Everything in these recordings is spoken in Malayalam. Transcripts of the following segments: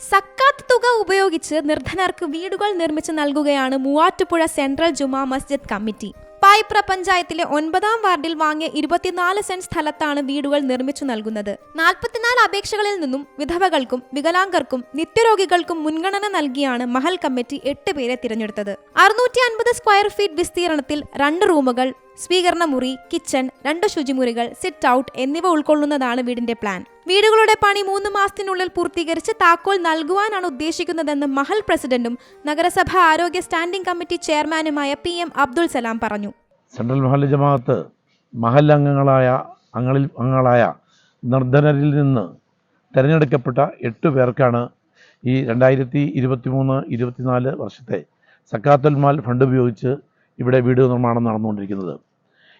സക്കാത്ത് തുക ഉപയോഗിച്ച് നിർധനർക്ക് വീടുകൾ നിർമ്മിച്ചു നൽകുകയാണ് മൂവാറ്റുപുഴ സെൻട്രൽ ജുമാ മസ്ജിദ് കമ്മിറ്റി. പായിപ്ര പഞ്ചായത്തിലെ ഒൻപതാം വാർഡിൽ വാങ്ങിയ ഇരുപത്തിനാല് സെന്റ് സ്ഥലത്താണ് വീടുകൾ നിർമ്മിച്ചു നൽകുന്നത്. നാൽപ്പത്തിനാല് അപേക്ഷകളിൽ നിന്നും വിധവകൾക്കും വികലാംഗർക്കും നിത്യരോഗികൾക്കും മുൻഗണന നൽകിയാണ് മഹൽ കമ്മിറ്റി എട്ട് പേരെ തിരഞ്ഞെടുത്തത്. അറുന്നൂറ്റി അൻപത് സ്ക്വയർ ഫീറ്റ് വിസ്തീർണത്തിൽ രണ്ട് റൂമുകൾ സ്വീകരണ മുറി കിച്ചൺ രണ്ട് ശുചിമുറികൾ സിറ്റ് ഔട്ട് എന്നിവ ഉൾക്കൊള്ളുന്നതാണ് വീടിന്റെ പ്ലാൻ. വീടുകളുടെ പണി മൂന്ന് മാസത്തിനുള്ളിൽ പൂർത്തീകരിച്ച് താക്കോൽ നൽകുവാനാണ് ഉദ്ദേശിക്കുന്നതെന്ന് മഹൽ പ്രസിഡന്റും നഗരസഭ ആരോഗ്യ സ്റ്റാൻഡിംഗ് കമ്മിറ്റി ചെയർമാനുമായ പി എം അബ്ദുൽ സലാം പറഞ്ഞു. സെൻട്രൽ മഹൽ ജമാഅത്ത് മഹൽ അംഗങ്ങളായ അങ്ങളിൽ അംഗങ്ങളായ നിർദ്ധനരിൽ നിന്ന് തിരഞ്ഞെടുക്കപ്പെട്ട എട്ട് പേർക്കാണ് ഈ രണ്ടായിരത്തി ഇരുപത്തി മൂന്ന് ഇരുപത്തിനാല് വർഷത്തെ സക്കാത്തുൽ മാൽ ഫണ്ട് ഉപയോഗിച്ച് ഇവിടെ വീട് നിർമ്മാണം നടന്നുകൊണ്ടിരിക്കുന്നത്.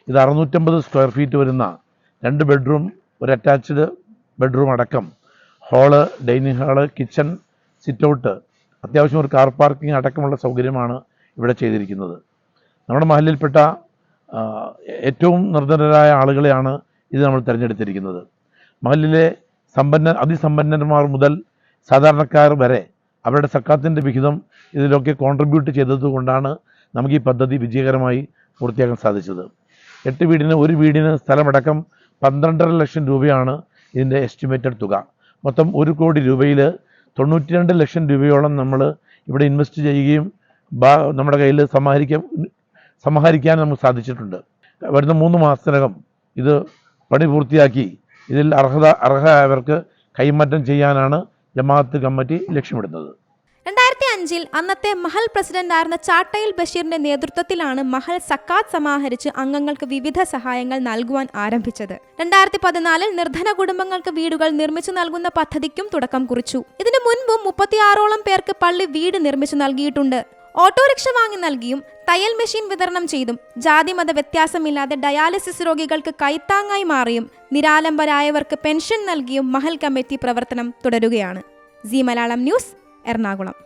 ഇത് അറുന്നൂറ്റമ്പത് സ്ക്വയർ ഫീറ്റ് വരുന്ന രണ്ട് ബെഡ്റൂം ഒരു അറ്റാച്ച്ഡ് ബെഡ്റൂം അടക്കം hall dining hall kitchen sit out അത്യാവശ്യം ഒരു കാർ പാർക്കിംഗ് അടക്കമുള്ള സൗകര്യമാണ് ഇവിടെ ചെയ്തിരിക്കുന്നത്. നമ്മുടെ മഹലിൽപ്പെട്ട ഏറ്റവും നിർധനരായ ആളുകളെയാണ് ഇത് നമ്മൾ തിരഞ്ഞെടുത്തിരിക്കുന്നത്. മഹലിലെ സമ്പന്ന അതിസമ്പന്നന്മാർ മുതൽ സാധാരണക്കാർ വരെ അവരുടെ സക്കാത്തിന്റെ വിഹിതം ഇതിലൊക്കെ കോൺട്രിബ്യൂട്ട് ചെയ്തതുകൊണ്ടാണ് നമുക്ക് ഈ പദ്ധതി വിജയകരമായി പൂർത്തിയാക്കാൻ സാധിച്ചത്. എട്ട് വീടിന് ഒരു വീടിന് സ്ഥലമടക്കം പന്ത്രണ്ടര ലക്ഷം രൂപയാണ് ഇതിന്റെ എസ്റ്റിമേറ്റഡ് തുക. മൊത്തം ഒരു കോടി രൂപയിൽ തൊണ്ണൂറ്റി രണ്ട് ലക്ഷം രൂപയോളം നമ്മൾ ഇവിടെ ഇൻവെസ്റ്റ് ചെയ്യുകയും നമ്മുടെ കയ്യിൽ സമാഹരിക്കാൻ സമാഹരിക്കാൻ നമുക്ക് സാധിച്ചിട്ടുണ്ട്. വരുന്ന മൂന്ന് മാസത്തിനകം ഇത് പണി പൂർത്തിയാക്കി ഇതിൽ അർഹത അർഹരായവർക്ക് കൈമാറ്റം ചെയ്യാനാണ് ജമാഅത്ത് കമ്മിറ്റി ലക്ഷ്യമിടുന്നത്. അഞ്ചിൽ അന്നത്തെ മഹൽ പ്രസിഡന്റായിരുന്ന ചാട്ടയിൽ ബഷീറിന്റെ നേതൃത്വത്തിലാണ് മഹൽ സക്കാത്ത് സമാഹരിച്ച് അംഗങ്ങൾക്ക് വിവിധ സഹായങ്ങൾ നൽകുവാൻ ആരംഭിച്ചത്. രണ്ടായിരത്തി പതിനാലിൽ നിർധന കുടുംബങ്ങൾക്ക് വീടുകൾ നിർമ്മിച്ചു നൽകുന്ന പദ്ധതിക്കും തുടക്കം കുറിച്ചു. ഇതിനു മുൻപും മുപ്പത്തിയാറോളം പേർക്ക് പള്ളി വീട് നിർമ്മിച്ചു നൽകിയിട്ടുണ്ട്. ഓട്ടോറിക്ഷ വാങ്ങി നൽകിയും തയ്യൽ മെഷീൻ വിതരണം ചെയ്തും ജാതിമത വ്യത്യാസമില്ലാതെ ഡയാലിസിസ് രോഗികൾക്ക് കൈത്താങ്ങായി മാറിയും നിരാലംബരായവർക്ക് പെൻഷൻ നൽകിയും മഹൽ കമ്മിറ്റി പ്രവർത്തനം തുടരുകയാണ്. C Malayalam news Ernakulam.